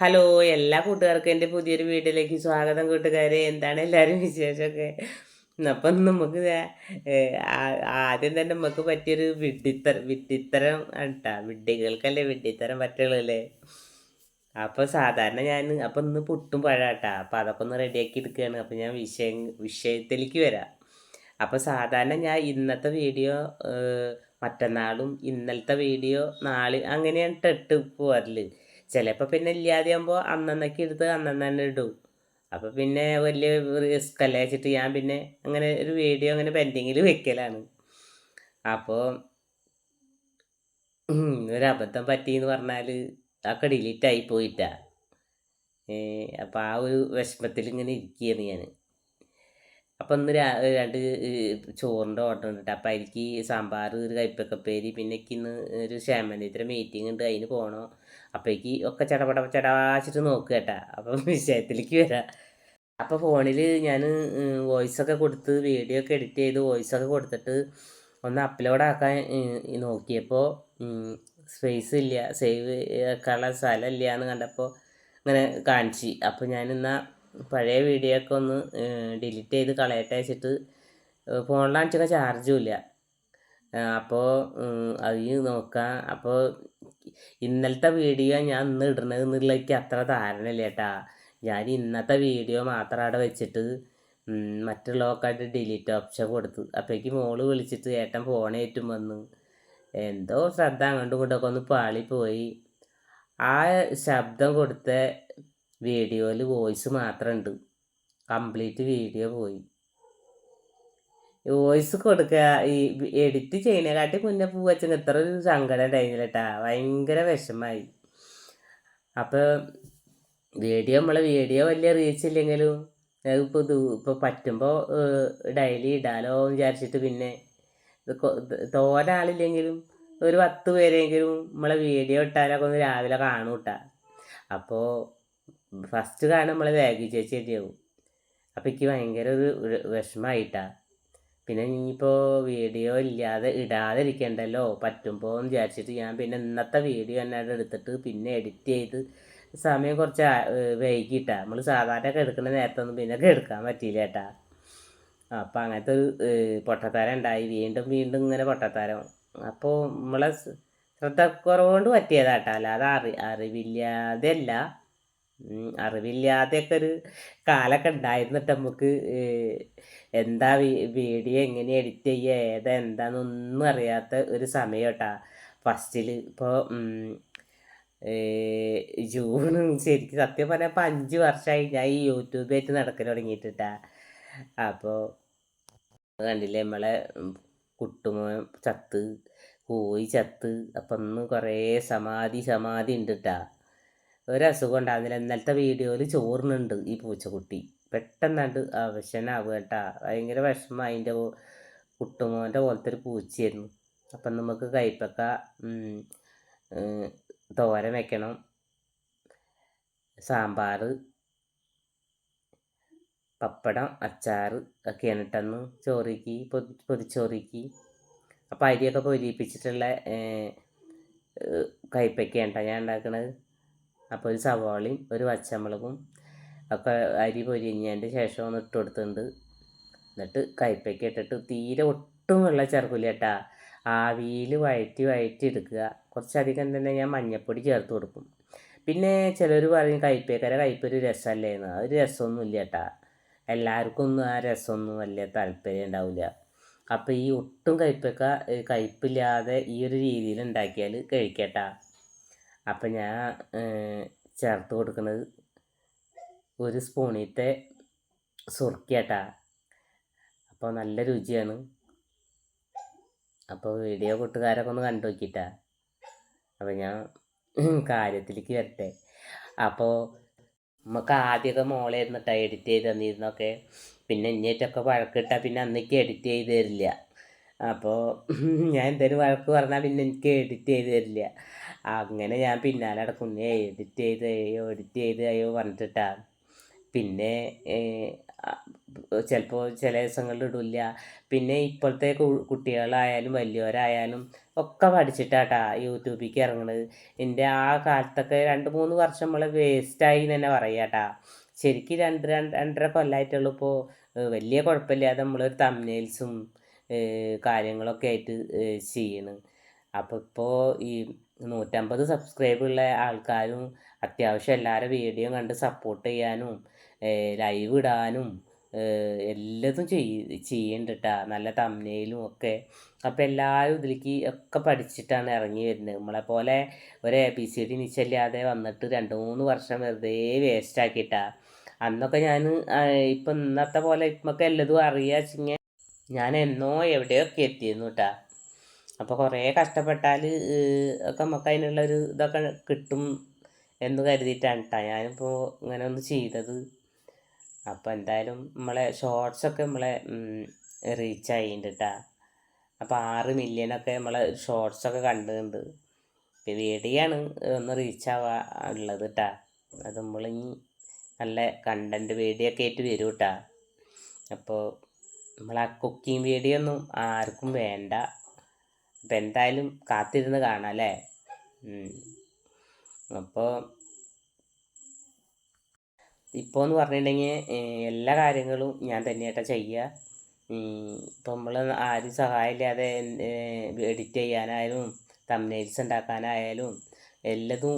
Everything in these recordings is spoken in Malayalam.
ഹലോ എല്ലാ കൂട്ടുകാർക്കും എന്റെ പുതിയൊരു വീട്ടിലേക്ക് സ്വാഗതം കൂട്ടുകാരെ. എന്താണ് എല്ലാവരും വിശേഷമൊക്കെ? അപ്പം നമുക്ക് ആദ്യം തന്നെ നമുക്ക് പറ്റിയൊരു വിഡ്ഢിത്തരം വിഡ്ഢിത്തരം കേട്ടാ വിഡ്ഢികൾക്കല്ലേ വിഡ്ഢിത്തരം പറ്റുള്ളൂ അപ്പോൾ സാധാരണ ഞാൻ അപ്പം ഇന്ന് പുട്ടും പഴാട്ടാ. അപ്പം അതൊക്കെ ഒന്ന് റെഡിയാക്കി എടുക്കുകയാണ്. അപ്പം ഞാൻ വിഷയം വിഷയത്തിലേക്ക് വരാം. അപ്പോൾ സാധാരണ ഞാൻ ഇന്നത്തെ വീഡിയോ മറ്റന്നാളും ഇന്നലത്തെ വീഡിയോ നാളെ അങ്ങനെയാണ് ഇട്ട് പോരൽ ചിലപ്പോൾ പിന്നെ ഇല്ലാതെയാകുമ്പോൾ അന്നന്നൊക്കെ എടുത്ത് അന്നന്ന് ഇടും. അപ്പോൾ പിന്നെ വലിയ റിസ്ക് അല്ലേ വെച്ചിട്ട് ഞാൻ പിന്നെ അങ്ങനെ ഒരു വീഡിയോ അങ്ങനെ പെൻഡിങ്ങിൽ വെക്കലാണ്. അപ്പോൾ ഒരു അബദ്ധം പറ്റിയെന്ന് പറഞ്ഞാൽ അതൊക്കെ ഡിലീറ്റ് ആയി പോയിട്ടാ. അപ്പോൾ ആ ഒരു വിഷമത്തിൽ ഇങ്ങനെ ഇരിക്കുകയാണ് ഞാൻ അപ്പം ഇന്ന് രണ്ട് ചോറിന്റെ ഓർഡർ ഉണ്ട് അപ്പം എനിക്ക് സാമ്പാർ ഒരു കയ്പ്പക്കപ്പേരി പിന്നെ ഇന്ന് ഒരു ക്ഷേമനേത്ര മീറ്റിംഗ് ഉണ്ട്. അതിന് പോകണം അപ്പോഴേക്ക് ഒക്കെ ചടപട ചടാച്ചിട്ട് നോക്കുക കേട്ടാ. അപ്പം വിഷയത്തിലേക്ക് വരാം. അപ്പോൾ ഫോണിൽ ഞാൻ വോയിസൊക്കെ കൊടുത്ത് വീഡിയോ ഒക്കെ എഡിറ്റ് ചെയ്ത് വോയിസൊക്കെ കൊടുത്തിട്ട് ഒന്ന് അപ്ലോഡ് ആക്കാൻ നോക്കിയപ്പോൾ സ്പേസ് ഇല്ല. സേവ് ആക്കാനുള്ള സ്ഥലമില്ല എന്ന് കണ്ടപ്പോൾ ഇങ്ങനെ കാണിച്ച്. അപ്പോൾ ഞാനിന്നാ പഴയ വീഡിയോ ഒക്കെ ഒന്ന് ഡിലീറ്റ് ചെയ്ത് കളയട്ടെ വെച്ചിട്ട് ഫോണിലാണെച്ചാൽ ചാർജും ഇല്ല. അപ്പോൾ അത് നോക്കാം. അപ്പോൾ ഇന്നലത്തെ വീഡിയോ ഞാൻ ഇന്ന് ഇടണത് എന്നുള്ള അത്ര ധാരണയില്ല കേട്ടാ. ഞാൻ ഇന്നത്തെ വീഡിയോ മാത്രം അവിടെ വെച്ചിട്ട് മറ്റുള്ളവർക്കായിട്ട് ഡിലീറ്റ് ഓപ്ഷൻ കൊടുത്തു അപ്പോഴേക്ക് മോൾ വിളിച്ചിട്ട് ഏട്ടൻ ഫോണേറ്റും വന്നു എന്തോ ശ്രദ്ധ അങ്ങോട്ടും ഇങ്ങോട്ടൊക്കെ ഒന്ന് പാളിപ്പോയി. ആ ശബ്ദം കൊടുത്ത വീഡിയോയിൽ വോയിസ് മാത്രമുണ്ട് കംപ്ലീറ്റ് വീഡിയോ പോയി. വോയിസ് കൊടുക്കുക. ഈ എഡിറ്റ് ചെയ്യുന്നതിനെക്കാട്ടി മുന്നേ പൂവച്ചൻ ഇത്ര ഒരു സങ്കടം ഉണ്ടായിരുന്നില്ല കേട്ടാ ഭയങ്കര വിഷമായി. അപ്പോൾ വീഡിയോ നമ്മളെ വീഡിയോ വലിയ റീച്ച് ഇല്ലെങ്കിലും ഇപ്പോൾ ഇപ്പോൾ പറ്റുമ്പോൾ ഡെയിലി ഇടാലോ വിചാരിച്ചിട്ട് പിന്നെ തോനെ ആളില്ലെങ്കിലും ഒരു പത്ത് പേരെങ്കിലും നമ്മളെ വീഡിയോ ഇട്ടാലൊക്കെ ഒന്ന് രാവിലെ കാണും കേട്ടാ അപ്പോൾ ഫസ്റ്റ് കാണും നമ്മളെ വേഗി ചേച്ചി തന്നെയാവും അപ്പോൾ എനിക്ക് ഭയങ്കര ഒരു ഒരു വിഷമമായിട്ടാ പിന്നെ ഇനിയിപ്പോൾ വീഡിയോ ഇല്ലാതെ ഇടാതെ ഇരിക്കണ്ടല്ലോ പറ്റുമ്പോൾ എന്ന് വിചാരിച്ചിട്ട് ഞാൻ പിന്നെ ഇന്നത്തെ വീഡിയോ തന്നെ എടുത്തിട്ട് പിന്നെ എഡിറ്റ് ചെയ്ത് സമയം കുറച്ച് വൈകിട്ടാ. നമ്മൾ സാധാരണ ഒക്കെ എടുക്കുന്ന നേരത്തൊന്നും പിന്നെ എടുക്കാൻ പറ്റിയില്ല ചേട്ടാ അപ്പോൾ അങ്ങനത്തെ ഒരു പൊട്ടത്താരം ഉണ്ടായി. വീണ്ടും വീണ്ടും ഇങ്ങനെ പൊട്ടത്താരം. അപ്പോൾ നമ്മളെ ശ്രദ്ധക്കുറവ് കൊണ്ട് പറ്റിയതാട്ടാ അല്ലാതെ അറി അറിവില്ലാതെ അല്ല അറിവില്ലാതെയൊക്കെ ഒരു കാലൊക്കെ ഉണ്ടായിരുന്നിട്ട് നമുക്ക് എന്താ വീഡിയോ എങ്ങനെ എഡിറ്റ് ചെയ്യുക ഏതാ എന്താണെന്നൊന്നും അറിയാത്ത ഒരു സമയം കേട്ടാ. ഫസ്റ്റിൽ ഇപ്പോൾ ജൂൺ ശരിക്കും സത്യം പറഞ്ഞാൽ ഇപ്പോൾ അഞ്ച് വർഷമായി ഞാൻ ഈ യൂട്യൂബായിട്ട് നടക്കൽ തുടങ്ങിയിട്ടാ അപ്പോൾ കണ്ടില്ലേ നമ്മളെ കുട്ടുമോ ചത്ത് കോഴി ചത്ത് അപ്പം ഇന്ന് കുറേ സമാധി സമാധി ഉണ്ട് കേട്ടാ ഒരസുഖം ഉണ്ടാകുന്നില്ല ഇന്നലത്തെ വീഡിയോയിൽ ചോറിനുണ്ട് ഈ പൂച്ചക്കുട്ടി. പെട്ടെന്നാണ്ട് അവശനാവുക കേട്ടാ. ഭയങ്കര വിഷമം അതിന്റെ കുട്ടുമോന്റെ പോലത്തെ ഒരു പൂച്ചയായിരുന്നു. അപ്പം നമുക്ക് കയ്പക്ക തോരൻ വെക്കണം. സാമ്പാർ പപ്പടം അച്ചാർ ഒക്കെയാണ് ഇട്ടന്ന് ചോറിക്ക് പൊതി പൊതിച്ചോറിക്ക്. അപ്പം അരിയൊക്കെ പൊരിയിപ്പിച്ചിട്ടുള്ള കയ്പയ്ക്കാണ് കേട്ടോ ഞാൻ ഉണ്ടാക്കണത്. അപ്പോൾ ഒരു സവാളയും ഒരു പച്ചമുളകും ഒക്കെ അരി പൊരിഞ്ഞതിന്റെ ശേഷം ഒന്ന് ഇട്ട് കൊടുത്തിട്ടുണ്ട്. എന്നിട്ട് കയ്പ്പയ്ക്ക് ഇട്ടിട്ട് തീരെ ഒട്ടും വെള്ളം ചേർക്കില്ല കേട്ടാ ആവിയിൽ വഴറ്റി വഴറ്റി എടുക്കുക. കുറച്ചധികം തന്നെ ഞാൻ മഞ്ഞൾപ്പൊടി ചേർത്ത് കൊടുക്കും. പിന്നെ ചിലർ പറയും കയ്പ്പേക്കര കയ്പ്പൊരു ഒരു രസമല്ലേന്ന്. അത് രസമൊന്നും ഇല്ല കേട്ടാ എല്ലാവർക്കും ഒന്നും ആ രസമൊന്നും വലിയ താല്പര്യം ഉണ്ടാവില്ല അപ്പോൾ ഈ ഒട്ടും കയ്പ്പക്ക കയ്പ്പില്ലാതെ ഈ ഒരു രീതിയിൽ ഉണ്ടാക്കിയാൽ കഴിക്കട്ടാ അപ്പം ഞാൻ ചേർത്ത് കൊടുക്കുന്നത് ഒരു സ്പൂണിത്തെ സുർക്കിയാട്ടാ അപ്പോൾ നല്ല രുചിയാണ്. അപ്പോൾ വീഡിയോ കൂട്ടുകാരൊക്കെ ഒന്ന് കണ്ടു നോക്കിയിട്ടാ അപ്പോൾ ഞാൻ കാര്യത്തിലേക്ക് വരട്ടെ. അപ്പോൾ നമുക്ക് ആദ്യമൊക്കെ മോളെ ഇരുന്നിട്ടാ എഡിറ്റ് ചെയ്ത് തന്നിരുന്നൊക്കെ പിന്നെ ഇഞ്ഞേറ്റൊക്കെ വഴക്കിട്ടാൽ പിന്നെ അന്നേക്ക് എഡിറ്റ് ചെയ്ത് തരില്ല. അപ്പോൾ ഞാൻ എന്തെങ്കിലും വഴക്ക് പറഞ്ഞാൽ പിന്നെ എനിക്ക് എഡിറ്റ് ചെയ്ത് തരില്ല. അങ്ങനെ ഞാൻ പിന്നാലെ നടക്കും എഡിറ്റ് ചെയ്ത് അയ്യോ എഡിറ്റ് ചെയ്ത് അയ്യോ പറഞ്ഞിട്ടാ. പിന്നെ ചിലപ്പോൾ ചില ദിവസങ്ങളിൽ ഇടില്ല. പിന്നെ ഇപ്പോഴത്തെ കുട്ടികളായാലും വലിയവരായാലും ഒക്കെ പഠിച്ചിട്ടാട്ടാ യൂട്യൂബിലേക്ക് ഇറങ്ങണത്. എന്റെ ആ കാലത്തൊക്കെ രണ്ട് മൂന്ന് വർഷം നമ്മൾ വേസ്റ്റായി തന്നെ പറയാട്ടാ. ശരിക്കും രണ്ട് രണ്ട് രണ്ടര കൊല്ലമായിട്ടുള്ളൂ ഇപ്പോൾ വലിയ കുഴപ്പമില്ലാതെ നമ്മളൊരു തമ്നെയിൽസും കാര്യങ്ങളൊക്കെ ആയിട്ട് ചെയ്യണ്. അപ്പോൾ ഇപ്പോൾ ഈ നൂറ്റമ്പത് സബ്സ്ക്രൈബ് ഉള്ള ആൾക്കാരും അത്യാവശ്യം എല്ലാവരും വീഡിയോ കണ്ട് സപ്പോർട്ട് ചെയ്യാനും ലൈവ് ഇടാനും എല്ലതും ചെയ് ചെയ്യുന്നുണ്ട് കേട്ടോ നല്ല തമ്മയിലും ഒക്കെ. അപ്പോൾ എല്ലാവരും ഇതിലേക്ക് ഒക്കെ പഠിച്ചിട്ടാണ് ഇറങ്ങി വരുന്നത്. നമ്മളെ പോലെ ഒരു എ പി സി ഡി നിശ്ചയില്ലാതെ വന്നിട്ട് രണ്ട് മൂന്ന് വർഷം വെറുതെ വേസ്റ്റ് ആക്കിയിട്ടാ. അന്നൊക്കെ ഞാൻ ഇപ്പം ഇന്നത്തെ പോലെ ഒക്കെ എല്ലതും അറിയാച്ചിങ്ങനെ ഞാൻ എന്നോ എവിടെയൊക്കെ എത്തിയിരുന്നു കേട്ടാ അപ്പോൾ കുറേ കഷ്ടപ്പെട്ടാൽ ഒക്കെ നമുക്ക് അതിനുള്ളൊരു ഇതൊക്കെ കിട്ടും എന്ന് കരുതിയിട്ടാണ് കേട്ടോ ഞാനിപ്പോൾ ഇങ്ങനെ ഒന്ന് ചെയ്തത്. അപ്പോൾ എന്തായാലും നമ്മളെ ഷോർട്സൊക്കെ നമ്മളെ റീച്ച് ആയിട്ടുണ്ട് കേട്ടോ അപ്പോൾ ആറ് മില്യനൊക്കെ നമ്മളെ ഷോർട്സൊക്കെ കണ്ടുണ്ട്. വീഡിയോയാണ് ഒന്ന് റീച്ച് ആവാ ഉള്ളത് കേട്ടോ അത് നമ്മളിനി നല്ല കണ്ടന്റ് വീഡിയോ ഒക്കെ ആയിട്ട് വരും കേട്ടോ അപ്പോൾ നമ്മളെ കുക്കിംഗ് വീഡിയോ ഒന്നും ആർക്കും വേണ്ട. അപ്പം എന്തായാലും കാത്തിരുന്ന് കാണാം അല്ലേ? അപ്പോൾ ഇപ്പോൾ എന്ന് പറഞ്ഞിട്ടുണ്ടെങ്കിൽ എല്ലാ കാര്യങ്ങളും ഞാൻ തന്നെയായിട്ടാ ചെയ്യുക ഇപ്പം നമ്മൾ ആരും സഹായമില്ലാതെ എഡിറ്റ് ചെയ്യാനായാലും തമ്നെയിൽസ് ഉണ്ടാക്കാനായാലും എല്ലതും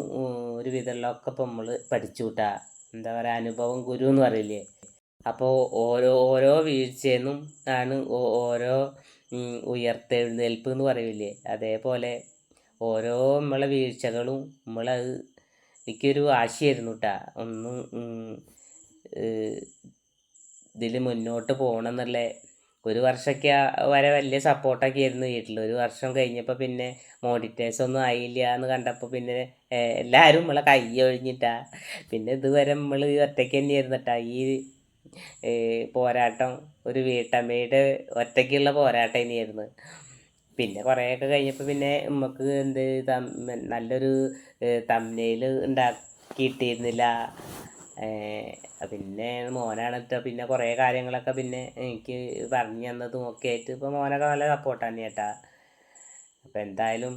ഒരു വിധമുള്ളതൊക്കെ ഇപ്പം നമ്മൾ പഠിച്ചു കൂട്ടാ എന്താ പറയുക അനുഭവം ഗുരു എന്ന് പറയില്ലേ? അപ്പോൾ ഓരോ ഓരോ വീഴ്ചയെന്നും ആണ് ഓരോ ഉയർത്തെഴുന്നേൽപ്പ് എന്ന് പറയില്ലേ? അതേപോലെ ഓരോ നമ്മളെ വീഴ്ചകളും നമ്മളത് എനിക്കൊരു വാശിയായിരുന്നു കേട്ടോ ഒന്ന് ഇതിൽ മുന്നോട്ട് പോകണം എന്നുള്ള ഒരു വർഷമൊക്കെ വരെ വലിയ സപ്പോർട്ടൊക്കെ ആയിരുന്നു വീട്ടിൽ ഒരു വർഷം കഴിഞ്ഞപ്പോൾ പിന്നെ മോഡിറ്റേഴ്സ് ഒന്നും ആയില്ല എന്ന് കണ്ടപ്പോൾ പിന്നെ എല്ലാവരും നമ്മളെ കൈ ഒഴിഞ്ഞിട്ടാ. പിന്നെ ഇതുവരെ നമ്മൾ ഒറ്റയ്ക്ക് തന്നെയായിരുന്നു കേട്ടോ ഈ പോരാട്ടം ഒരു വീട്ടമ്മയുടെ ഒറ്റയ്ക്കുള്ള പോരാട്ടം തന്നെയായിരുന്നു പിന്നെ കുറേയൊക്കെ കഴിഞ്ഞപ്പോൾ പിന്നെ നമുക്ക് എന്ത് നല്ലൊരു തമ്മനയിൽ ഉണ്ടാക്കിയിട്ടിരുന്നില്ല. പിന്നെ മോനാണ് പിന്നെ കുറേ കാര്യങ്ങളൊക്കെ പിന്നെ എനിക്ക് പറഞ്ഞു തന്നതും ഒക്കെ ആയിട്ട് ഇപ്പോൾ മോനൊക്കെ നല്ല സപ്പോർട്ട് സപ്പോർട്ടാണ് ചേട്ടാ അപ്പോൾ എന്തായാലും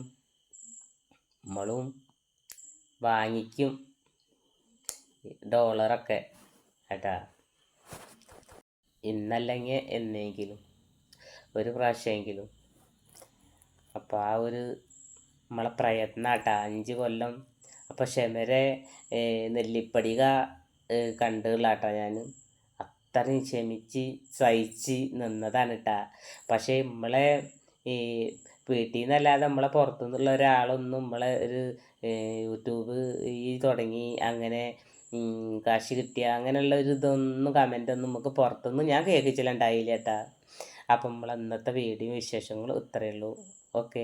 നമ്മളും വാങ്ങിക്കും. ഡോളറൊക്കെ ഏട്ടാ ഇന്നല്ലെങ്കിൽ എന്നെങ്കിലും ഒരു പ്രാവശ്യമെങ്കിലും. അപ്പോൾ ആ ഒരു നമ്മളെ പ്രയത്നം കേട്ടോ അഞ്ച് കൊല്ലം. അപ്പോൾ ക്ഷമരെ നെല്ലിപ്പടിക കണ്ടുള്ളാട്ടോ ഞാൻ അത്രയും ക്ഷമിച്ച് സഹിച്ച് നിന്നതാണ് കേട്ടോ പക്ഷേ നമ്മളെ ഈ വീട്ടിൽ നിന്നല്ലാതെ നമ്മളെ പുറത്തുനിന്നുള്ള ഒരാളൊന്നും നമ്മളെ ഒരു യൂട്യൂബ് ഈ തുടങ്ങി അങ്ങനെ കാശ് കിട്ടിയ അങ്ങനെയുള്ള ഒരു ഇതൊന്നും കമന്റൊന്നും നമുക്ക് പുറത്തൊന്നും ഞാൻ കേൾക്കിച്ചില്ല ഉണ്ടായില്ല കേട്ടാ അപ്പം നമ്മൾ അന്നത്തെ വീഡിയോ വിശേഷങ്ങൾ ഇത്രയേ ഉള്ളൂ. ഓക്കെ